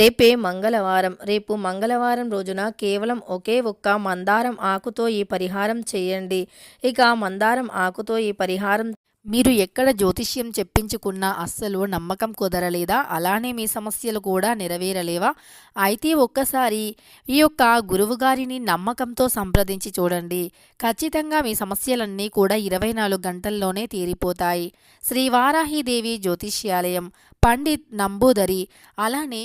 రేపే మంగళవారం. రేపు మంగళవారం రోజున కేవలం ఒకే ఒక్క మందారం ఆకుతో ఈ పరిహారం చేయండి. ఇక మందారం ఆకుతో ఈ పరిహారం మీరు ఎక్కడ జ్యోతిష్యం చెప్పించుకున్నా అస్సలు నమ్మకం కుదరలేదా? అలానే మీ సమస్యలు కూడా నెరవేరలేవా? అయితే ఒక్కసారి ఈ యొక్క గురువుగారిని నమ్మకంతో సంప్రదించి చూడండి. ఖచ్చితంగా మీ సమస్యలన్నీ కూడా ఇరవై నాలుగు గంటల్లోనే తీరిపోతాయి. శ్రీ వారాహిదేవి జ్యోతిష్యాలయం పండిత్ నంబూదరి అలానే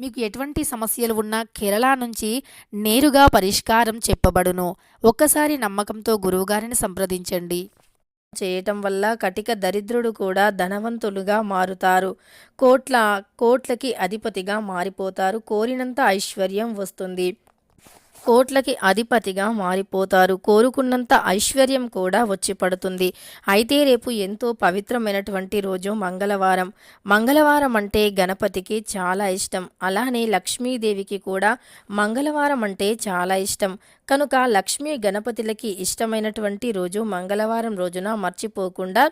మీకు ఎటువంటి సమస్యలు ఉన్నా కేరళ నుంచి నేరుగా పరిష్కారం చెప్పబడును. ఒక్కసారి నమ్మకంతో గురువుగారిని సంప్రదించండి. చేయటం వల్ల కటిక దరిద్రుడు కూడా ధనవంతులుగా మారుతారు. కోట్ల కోట్లకి అధిపతిగా మారిపోతారు. కోరినంత ఐశ్వర్యం వస్తుంది. కోట్లకి అధిపతిగా మారిపోతారు. కోరుకున్నంత ఐశ్వర్యం కూడా వచ్చి పడుతుంది. అయితే రేపు ఎంతో పవిత్రమైనటువంటి రోజు మంగళవారం. మంగళవారం అంటే గణపతికి చాలా ఇష్టం. అలానే లక్ష్మీదేవికి కూడా మంగళవారం అంటే చాలా ఇష్టం. కనుక లక్ష్మీ గణపతులకి ఇష్టమైనటువంటి రోజు మంగళవారం రోజున మర్చిపోకుండా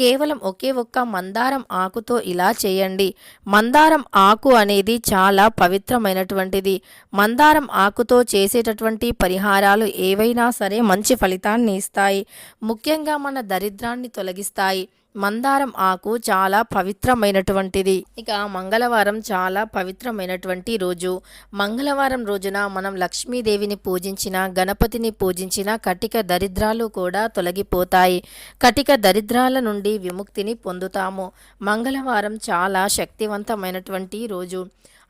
కేవలం ఒకే ఒక్క మందారం ఆకుతో ఇలా చేయండి. మందారం ఆకు అనేది చాలా పవిత్రమైనటువంటిది. మందారం ఆకుతో చేసే చేసేటటువంటి పరిహారాలు ఏవైనా సరే మంచి ఫలితాన్ని ఇస్తాయి. ముఖ్యంగా మన దరిద్రాన్ని తొలగిస్తాయి. మందారం ఆకు చాలా పవిత్రమైనటువంటిది. ఇక మంగళవారం చాలా పవిత్రమైనటువంటి రోజు. మంగళవారం రోజున మనం లక్ష్మీదేవిని పూజించిన గణపతిని పూజించిన కటిక దరిద్రాలు కూడా తొలగిపోతాయి. కటిక దరిద్రాల నుండి విముక్తిని పొందుతాము. మంగళవారం చాలా శక్తివంతమైనటువంటి రోజు.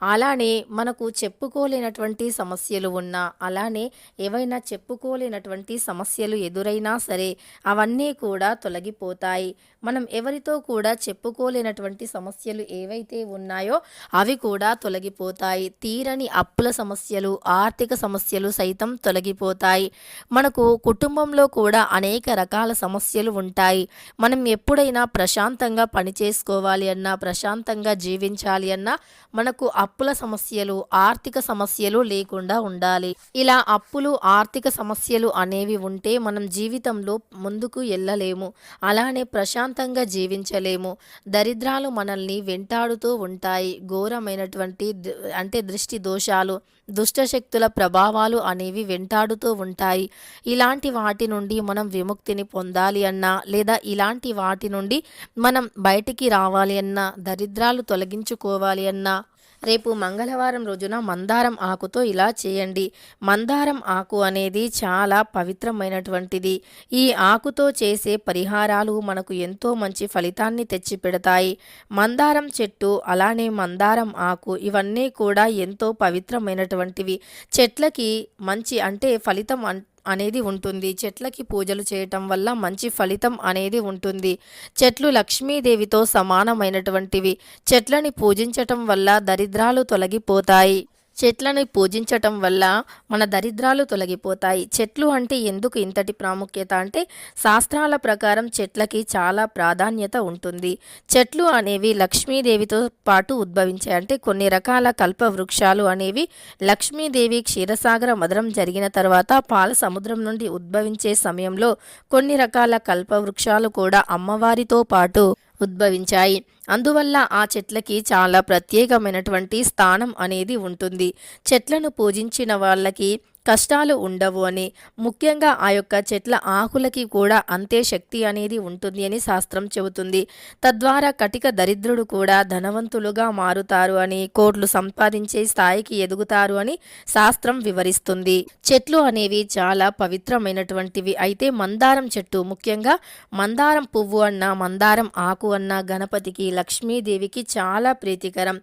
అలానే మనకు చెప్పుకోలేనటువంటి సమస్యలు ఉన్నా అలానే ఏవైనా చెప్పుకోలేనటువంటి సమస్యలు ఎదురైనా సరే అవన్నీ కూడా తొలగిపోతాయి. మనం ఎవరితో కూడా చెప్పుకోలేనటువంటి సమస్యలు ఏవైతే ఉన్నాయో అవి కూడా తొలగిపోతాయి. తీరని అప్పుల సమస్యలు ఆర్థిక సమస్యలు సైతం తొలగిపోతాయి. మనకు కుటుంబంలో కూడా అనేక రకాల సమస్యలు ఉంటాయి. మనం ఎప్పుడైనా ప్రశాంతంగా పని చేసుకోవాలి అన్నా ప్రశాంతంగా జీవించాలి అన్నా మనకు అప్పుల సమస్యలు ఆర్థిక సమస్యలు లేకుండా ఉండాలి. ఇలా అప్పులు ఆర్థిక సమస్యలు అనేవి ఉంటే మనం జీవితంలో ముందుకు వెళ్ళలేము అలానే ప్రశాంతంగా జీవించలేము. దరిద్రాలు మనల్ని వెంటాడుతూ ఉంటాయి. ఘోరమైనటువంటి ద- అంటే దృష్టి దోషాలు దుష్టశక్తుల ప్రభావాలు అనేవి వెంటాడుతూ ఉంటాయి. ఇలాంటి వాటి నుండి మనం విముక్తిని పొందాలి అన్నా లేదా ఇలాంటి వాటి నుండి మనం బయటికి రావాలి అన్నా దరిద్రాలు తొలగించుకోవాలి అన్నా రేపు మంగళవారం రోజున మందారం ఆకుతో ఇలా చేయండి. మందారం ఆకు అనేది చాలా పవిత్రమైనటువంటిది. ఈ ఆకుతో చేసే పరిహారాలు మనకు ఎంతో మంచి ఫలితాన్ని తెచ్చిపెడతాయి. మందారం చెట్టు అలానే మందారం ఆకు ఇవన్నీ కూడా ఎంతో పవిత్రమైనటువంటివి. చెట్లకి మంచి అంటే ఫలితం అన్ అనేది ఉంటుంది. చెట్లకి పూజలు చేయటం వల్ల మంచి ఫలితం అనేది ఉంటుంది. చెట్లు లక్ష్మీదేవితో సమానమైనటువంటివి. చెట్లని పూజించటం వల్ల దరిద్రాలు తొలగిపోతాయి. చెట్లను పూజించటం వల్ల మన దరిద్రాలు తొలగిపోతాయి. చెట్లు అంటే ఎందుకు ఇంతటి ప్రాముఖ్యత? అంటే శాస్త్రాల ప్రకారం చెట్లకి చాలా ప్రాధాన్యత ఉంటుంది. చెట్లు అనేవి లక్ష్మీదేవితో పాటు ఉద్భవించాయి. అంటే కొన్ని రకాల కల్ప వృక్షాలు అనేవి లక్ష్మీదేవి క్షీరసాగర మధురం జరిగిన తర్వాత పాల సముద్రం నుండి ఉద్భవించే సమయంలో కొన్ని రకాల కల్ప వృక్షాలు కూడా అమ్మవారితో పాటు ఉద్భవించాయి. అందువల్ల ఆ చెట్లకి చాలా ప్రత్యేకమైనటువంటి స్థానం అనేది ఉంటుంది. చెట్లను పూజించిన వాళ్ళకి కష్టాలు ఉండవు అని ముఖ్యంగా ఆ యొక్క చెట్ల ఆకులకి కూడా అంతే శక్తి అనేది ఉంటుంది అని శాస్త్రం చెబుతుంది. తద్వారా కటిక దరిద్రుడు కూడా ధనవంతులుగా మారుతారు అని కోట్లు సంపాదించే స్థాయికి ఎదుగుతారు అని శాస్త్రం వివరిస్తుంది. చెట్లు అనేవి చాలా పవిత్రమైనటువంటివి. అయితే మందారం చెట్టు ముఖ్యంగా మందారం పువ్వు అన్న మందారం ఆకు అన్న గణపతికి లక్ష్మీదేవికి చాలా ప్రీతికరం.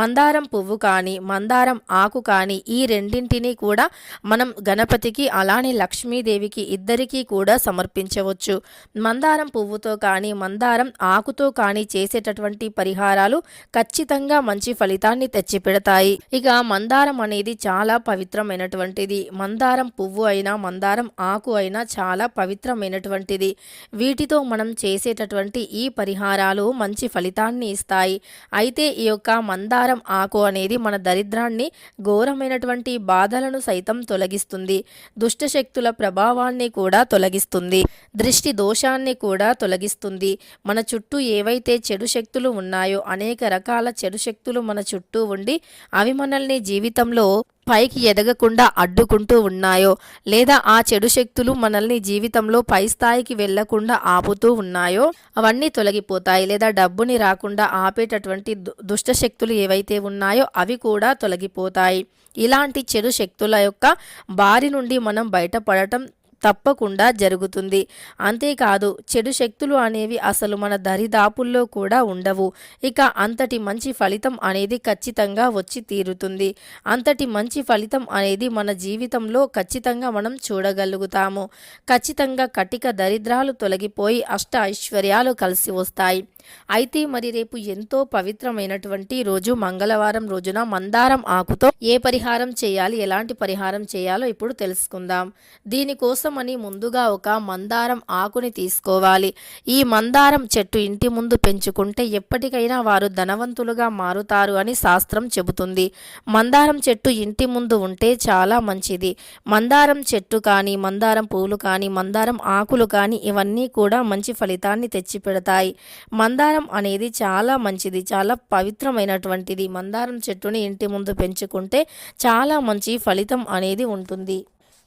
మందారం పువ్వు కానీ మందారం ఆకు కానీ ఈ రెండింటినీ కూడా మనం గణపతికి అలానే లక్ష్మీదేవికి ఇద్దరికీ కూడా సమర్పించవచ్చు. మందారం పువ్వుతో కానీ మందారం ఆకుతో కానీ చేసేటటువంటి పరిహారాలు ఖచ్చితంగా మంచి ఫలితాన్ని తెచ్చిపెడతాయి. ఇక మందారం అనేది చాలా పవిత్రమైనటువంటిది. మందారం పువ్వు అయినా మందారం ఆకు అయినా చాలా పవిత్రమైనటువంటిది. వీటితో మనం చేసేటటువంటి ఈ పరిహారాలు మంచి ఫలితం ఫలితాన్ని ఇస్తాయి. అయితే ఈ యొక్క మందారం ఆకు అనేది మన దరిద్రాన్ని ఘోరమైనటువంటి బాధలను సైతం తొలగిస్తుంది. దుష్టశక్తుల ప్రభావాన్ని కూడా తొలగిస్తుంది. దృష్టి దోషాన్ని కూడా తొలగిస్తుంది. మన చుట్టూ ఏవైతే చెడు శక్తులు ఉన్నాయో అనేక రకాల చెడు శక్తులు మన చుట్టూ ఉండి అవి మనల్ని జీవితంలో పైకి ఎదగకుండా అడ్డుకుంటూ ఉన్నాయో లేదా ఆ చెడు శక్తులు మనల్ని జీవితంలో పై స్థాయికి వెళ్ళకుండా ఆపుతూ ఉన్నాయో అవన్నీ తొలగిపోతాయి లేదా డబ్బుని రాకుండా ఆపేటటువంటి దు- దుష్ట శక్తులు ఏవైతే ఉన్నాయో అవి కూడా తొలగిపోతాయి. ఇలాంటి చెడు శక్తుల యొక్క బారి నుండి మనం బయటపడటం తప్పకుండా జరుగుతుంది. అంతేకాదు చెడు శక్తులు అనేవి అసలు మన దరిదాపుల్లో కూడా ఉండవు. ఇక అంతటి మంచి ఫలితం అనేది ఖచ్చితంగా వచ్చి తీరుతుంది. అంతటి మంచి ఫలితం అనేది మన జీవితంలో ఖచ్చితంగా మనం చూడగలుగుతాము. ఖచ్చితంగా కటిక దరిద్రాలు తొలగిపోయి అష్ట ఐశ్వర్యాలు కలిసి వస్తాయి. అయితే మరి రేపు ఎంతో పవిత్రమైనటువంటి రోజు మంగళవారం రోజున మందారం ఆకుతో ఏ పరిహారం చేయాలి ఎలాంటి పరిహారం చేయాలో ఇప్పుడు తెలుసుకుందాం. దీనికోసం దీనికోసమని ముందుగా ఒక మందారం ఆకుని తీసుకోవాలి. ఈ మందారం చెట్టు ఇంటి ముందు పెంచుకుంటే ఎప్పటికైనా వారు ధనవంతులుగా మారుతారు అని శాస్త్రం చెబుతుంది. మందారం చెట్టు ఇంటి ముందు ఉంటే చాలా మంచిది. మందారం చెట్టు కానీ మందారం పూలు కానీ మందారం ఆకులు కానీ ఇవన్నీ కూడా మంచి ఫలితాన్ని తెచ్చిపెడతాయి. మందారం అనేది చాలా మంచిది చాలా పవిత్రమైనటువంటిది. మందారం చెట్టుని ఇంటి ముందు పెంచుకుంటే చాలా మంచి ఫలితం అనేది ఉంటుంది.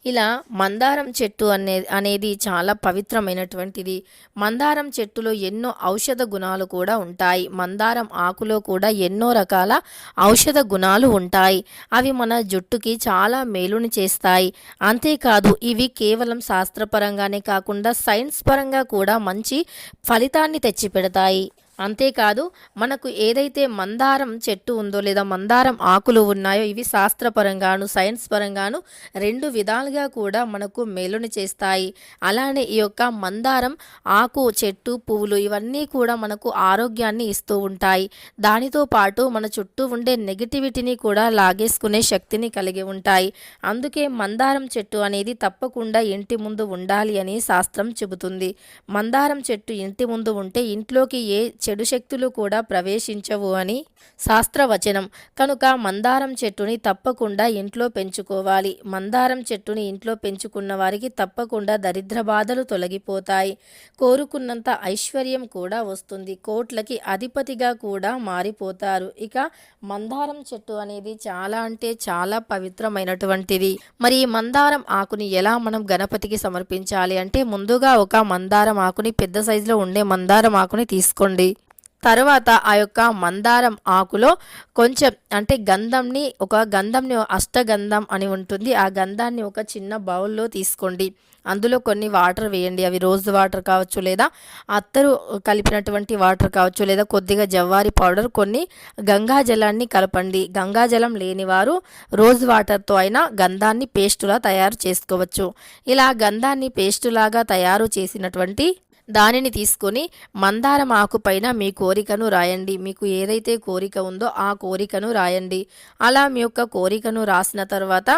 ఇలా మందారం చెట్టు అనే అనేది చాలా పవిత్రమైనటువంటిది. మందారం చెట్టులో ఎన్నో ఔషధ గుణాలు కూడా ఉంటాయి. మందారం ఆకులో కూడా ఎన్నో రకాల ఔషధ గుణాలు ఉంటాయి. అవి మన జుట్టుకి చాలా మేలుని చేస్తాయి. అంతేకాదు ఇవి కేవలం శాస్త్రపరంగానే కాకుండా సైన్స్ పరంగా కూడా మంచి ఫలితాన్ని తెచ్చిపెడతాయి. అంతేకాదు మనకు ఏదైతే మందారం చెట్టు ఉందో లేదా మందారం ఆకులు ఉన్నాయో ఇవి శాస్త్రపరంగాను సైన్స్ పరంగాను రెండు విధాలుగా కూడా మనకు మేలుని చేస్తాయి. అలానే ఈ యొక్క మందారం ఆకు చెట్టు పువ్వులు ఇవన్నీ కూడా మనకు ఆరోగ్యాన్ని ఇస్తూ ఉంటాయి. దానితో పాటు మన చుట్టూ ఉండే నెగిటివిటీని కూడా లాగేసుకునే శక్తిని కలిగి ఉంటాయి. అందుకే మందారం చెట్టు అనేది తప్పకుండా ఇంటి ముందు ఉండాలి అని శాస్త్రం చెబుతుంది. మందారం చెట్టు ఇంటి ముందు ఉంటే ఇంట్లోకి ఏ చెడు శక్తులు కూడా ప్రవేశించవు అని శాస్త్రవచనం. కనుక మందారం చెట్టుని తప్పకుండా ఇంట్లో పెంచుకోవాలి. మందారం చెట్టుని ఇంట్లో పెంచుకున్న వారికి తప్పకుండా దరిద్ర బాధలు తొలగిపోతాయి. కోరుకున్నంత ఐశ్వర్యం కూడా వస్తుంది. కోట్లకి అధిపతిగా కూడా మారిపోతారు. ఇక మందారం చెట్టు అనేది చాలా అంటే చాలా పవిత్రమైనటువంటిది. మరి ఈ మందారం ఆకుని ఎలా మనం గణపతికి సమర్పించాలి? అంటే ముందుగా ఒక మందారం ఆకుని పెద్ద సైజులో ఉండే మందారం ఆకుని తీసుకోండి. తర్వాత ఆ యొక్క మందారం ఆకులో కొంచెం అంటే గంధంని ఒక గంధంని అష్టగంధం అని ఉంటుంది. ఆ గంధాన్ని ఒక చిన్న బౌల్లో తీసుకోండి. అందులో కొన్ని వాటర్ వేయండి. అవి రోజ్ వాటర్ కావచ్చు లేదా అత్తరు కలిపినటువంటి వాటర్ కావచ్చు లేదా కొద్దిగా జవ్వారి పౌడర్ కొన్ని గంగా జలాన్ని కలపండి. గంగాజలం లేనివారు లేని వారు రోజ్ వాటర్తో అయినా గంధాన్ని పేస్టులా తయారు చేసుకోవచ్చు. ఇలా గంధాన్ని పేస్టులాగా తయారు చేసినటువంటి దానిని తీసుకొని మందారం ఆకుపైన మీ కోరికను రాయండి. మీకు ఏదైతే కోరిక ఉందో ఆ కోరికను రాయండి. అలా మీ యొక్క కోరికను రాసిన తర్వాత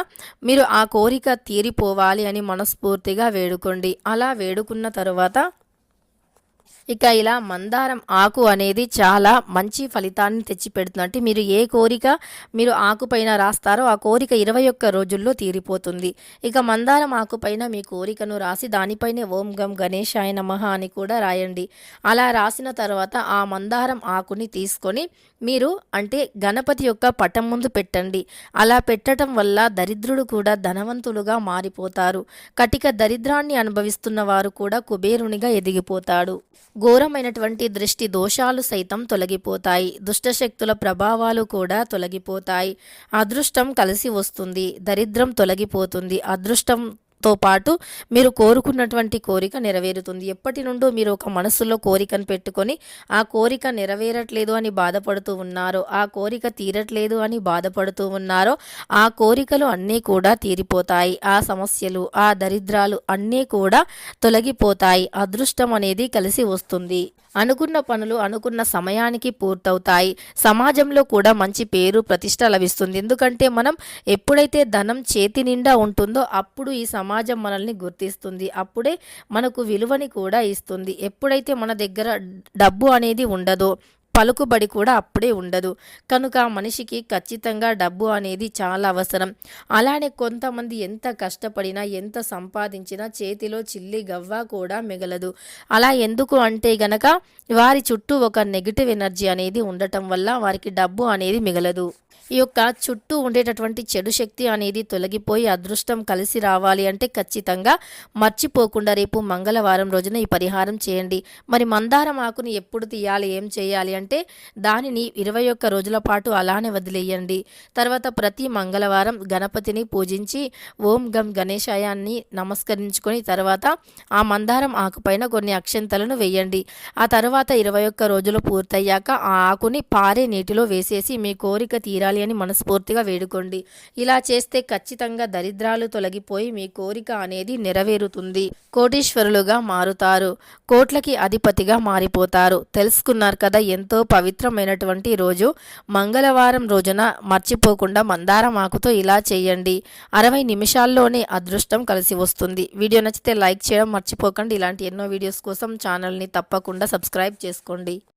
మీరు ఆ కోరిక తీరిపోవాలి అని మనస్ఫూర్తిగా వేడుకోండి. అలా వేడుకున్న తర్వాత ఇక ఇలా మందారం ఆకు అనేది చాలా మంచి ఫలితాన్ని తెచ్చిపెడుతుంది. అంటే మీరు ఏ కోరిక మీరు ఆకుపైన రాస్తారో ఆ కోరిక ఇరవై ఒక్క రోజుల్లో తీరిపోతుంది. ఇక మందారం ఆకుపైన మీ కోరికను రాసి దానిపైనే ఓం గం గణేశాయ నమః అని కూడా రాయండి. అలా రాసిన తర్వాత ఆ మందారం ఆకుని తీసుకొని మీరు అంటే గణపతి యొక్క పటం ముందు పెట్టండి. అలా పెట్టడం వల్ల దరిద్రుడు కూడా ధనవంతులుగా మారిపోతారు. కటిక దరిద్రాన్ని అనుభవిస్తున్న వారు కూడా కుబేరునిగా ఎదిగిపోతాడు. ఘోరమైనటువంటి దృష్టి దోషాలు సైతం తొలగిపోతాయి. దుష్టశక్తుల ప్రభావాలు కూడా తొలగిపోతాయి. అదృష్టం కలిసి వస్తుంది. దరిద్రం తొలగిపోతుంది. అదృష్టం తో పాటు మీరు కోరుకున్నటువంటి కోరిక నెరవేరుతుంది. ఎప్పటి నుండో మీరు ఒక మనసులో కోరికను పెట్టుకొని ఆ కోరిక నెరవేరట్లేదు అని బాధపడుతూ ఉన్నారో ఆ కోరిక తీరట్లేదు అని బాధపడుతూ ఉన్నారో ఆ కోరికలు అన్నీ కూడా తీరిపోతాయి. ఆ సమస్యలు ఆ దరిద్రాలు అన్నీ కూడా తొలగిపోతాయి. అదృష్టం అనేది కలిసి వస్తుంది. అనుకున్న పనులు అనుకున్న సమయానికి పూర్తవుతాయి. సమాజంలో కూడా మంచి పేరు ప్రతిష్ట లభిస్తుంది. ఎందుకంటే మనం ఎప్పుడైతే ధనం చేతి నిండా ఉంటుందో అప్పుడు ఈ సమాజం మనల్ని గుర్తిస్తుంది. అప్పుడే మనకు విలువని కూడా ఇస్తుంది. ఎప్పుడైతే మన దగ్గర డబ్బు అనేది ఉండదో పలుకుబడి కూడా అప్పుడే ఉండదు. కనుక మనిషికి ఖచ్చితంగా డబ్బు అనేది చాలా అవసరం. అలానే కొంతమంది ఎంత కష్టపడినా ఎంత సంపాదించినా చేతిలో చిల్లి గవ్వ కూడా మిగలదు. అలా ఎందుకు అంటే గనక వారి చుట్టూ ఒక నెగిటివ్ ఎనర్జీ అనేది ఉండటం వల్ల వారికి డబ్బు అనేది మిగలదు. ఈ యొక్క చుట్టూ ఉండేటటువంటి చెడు శక్తి అనేది తొలగిపోయి అదృష్టం కలిసి రావాలి అంటే ఖచ్చితంగా మర్చిపోకుండా రేపు మంగళవారం రోజున ఈ పరిహారం చేయండి. మరి మందారం ఆకుని ఎప్పుడు తీయాలి? ఏం చేయాలి? అంటే అంటే దానిని ఇరవై ఒక్క రోజుల పాటు అలానే వదిలేయండి. తర్వాత ప్రతి మంగళవారం గణపతిని పూజించి ఓం గం గణేశాయాన్ని నమస్కరించుకొని తర్వాత ఆ మందారం ఆకుపైన కొన్ని అక్షంతలను వేయండి. ఆ తర్వాత ఇరవై ఒక్క రోజులు పూర్తయ్యాక ఆ ఆకుని పారే నీటిలో వేసేసి మీ కోరిక తీరాలి అని మనస్ఫూర్తిగా వేడుకోండి. ఇలా చేస్తే ఖచ్చితంగా దరిద్రాలు తొలగిపోయి మీ కోరిక అనేది నెరవేరుతుంది. కోటీశ్వరులుగా మారుతారు. కోట్లకి అధిపతిగా మారిపోతారు. తెలుసుకున్నారు కదా ఎంతో ఎంతో పవిత్రమైనటువంటి రోజు. మంగళవారం రోజున మర్చిపోకుండా మందారం ఆకుతో ఇలా చేయండి. అరవై నిమిషాల్లోనే అదృష్టం కలిసి వస్తుంది. వీడియో నచ్చితే లైక్ చేయడం మర్చిపోకండి. ఇలాంటి ఎన్నో వీడియోస్ కోసం ఛానల్ని తప్పకుండా సబ్స్క్రైబ్ చేసుకోండి.